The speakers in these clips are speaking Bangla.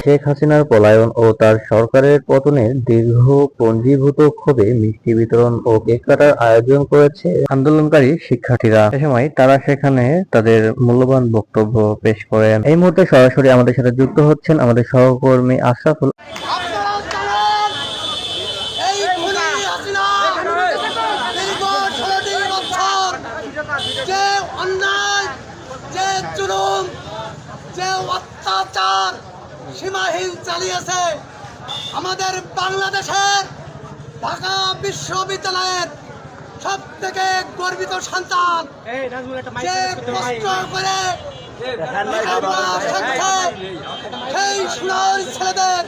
শেখ হাসিনার পলায়ন ও তার সরকারের পতনের দীর্ঘ পঞ্জীভূত ক্ষোভে মিষ্টি বিতরণ ও কেক কাটার আয়োজন করেছে আন্দোলনকারী শিক্ষার্থীরা। এ সময় তারা সেখানে তাদের মূল্যবান বক্তব্য পেশ করেন। এই মুহূর্তে সরাসরি আমাদের সাথে যুক্ত হচ্ছেন আমাদের সহকর্মী আশরাফুল সীমাহীন চালিয়েছে আমাদের বাংলাদেশের ঢাকা বিশ্ববিদ্যালয়ের সব থেকে গর্বিত সন্তান। যে কষ্ট করে লেখাপড়া শিখছে সেই সোনার ছেলেদের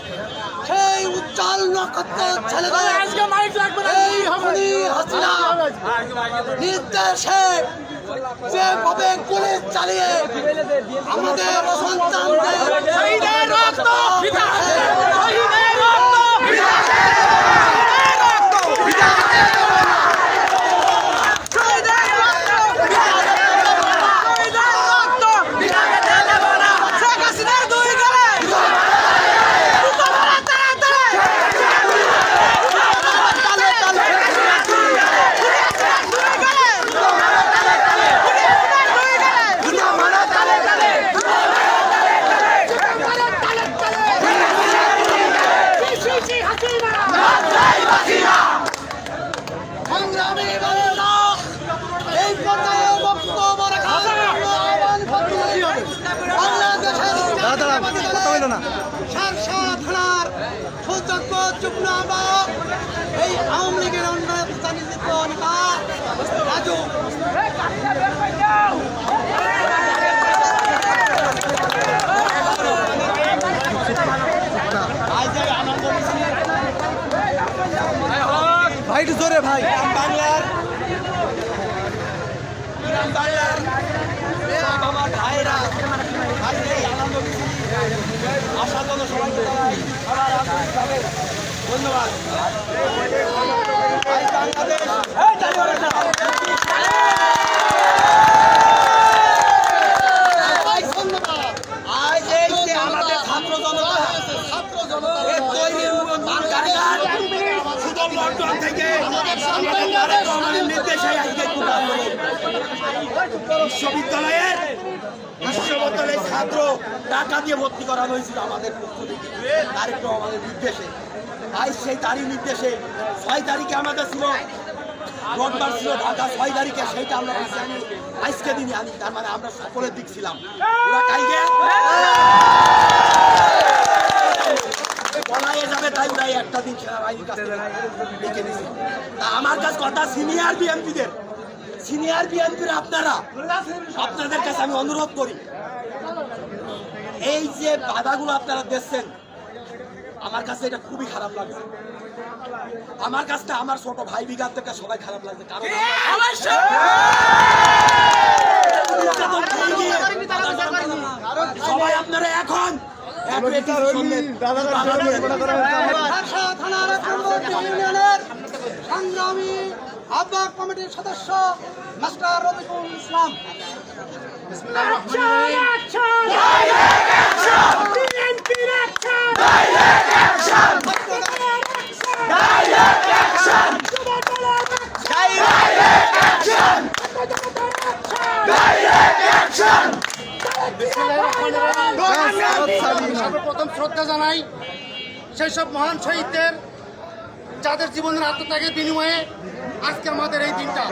উজ্জ্বল নক্ষত্র ছেলেদের এই খুনি হাসিনা। নির্দেশে যেভাবে গুলি চালিয়ে আমাদের সন্তানদের রক্ত সংগ্রামী বাংলা এই পর্যায়ে বক্তব্য রাখার জন্য আহ্বান করছি। বাংলাদেশের শার্শা থানার সুযোগ্য যুগ্ম আহ্বায়ক এই আওয়ামী লীগের অন্যায় প্রতিনিধিত্ব নেতা রাজু। ভাই জোরে ভাই। বাংলার বাংলার আমার ভাইরা ভাই এই আনন্দ আসার জন্য সবাইকে ধন্যবাদ ভাই বাংলাদেশ এই তালি বাজাও না। আজ এই যে আমাদের ছাত্র জনতা ছাত্র জনতা এই তৈরির মূল কারিগর সুদল লন্ডন থেকে আমাদের তারেক রহমানের নির্দেশে আজকে বিশ্ববিদ্যালয়ের বিশ্ববিদ্যালয়ের ছাত্র টাকা দিয়ে ভর্তি করা হয়েছিল আমাদের তারেক রহমানের নির্দেশে আজ সেই তারই নির্দেশে ছয় তারিখে আমাদের ছিল রোববার ছিল ঢাকা ছয় তারিখে সেইটা আমরা আমি আজকে দিনই আনি তার মানে আমরা সকলের দিক ছিলাম ওরা কালকে ওরাই একটা দিন কাছ থেকে আমার কাছে কথা সিনিয়র বিএনপিদের সিনিয়র বিএনপির আপনারা আপনাদের কাছে আমি অনুরোধ করি এই যে বাধাগুলো আপনারা দেখছেন আমার কাছে এটা খুবই খারাপ লাগছে আমার কাছটা আমার ছোট ভাই বিঘার থেকে সবাই খারাপ লাগছে কারণ সবাই আপনারা এখন সংগ্রামী আহ্বায়ক কমিটির সদস্য মাস্টার রবিকুল ইসলাম। সর্বপ্রথম শ্রদ্ধা জানাই সেই সব মহান শহীদদের যাদের জীবনের আত্মত্যাগের বিনিময়ে আজকে আমাদের এই দিনটা।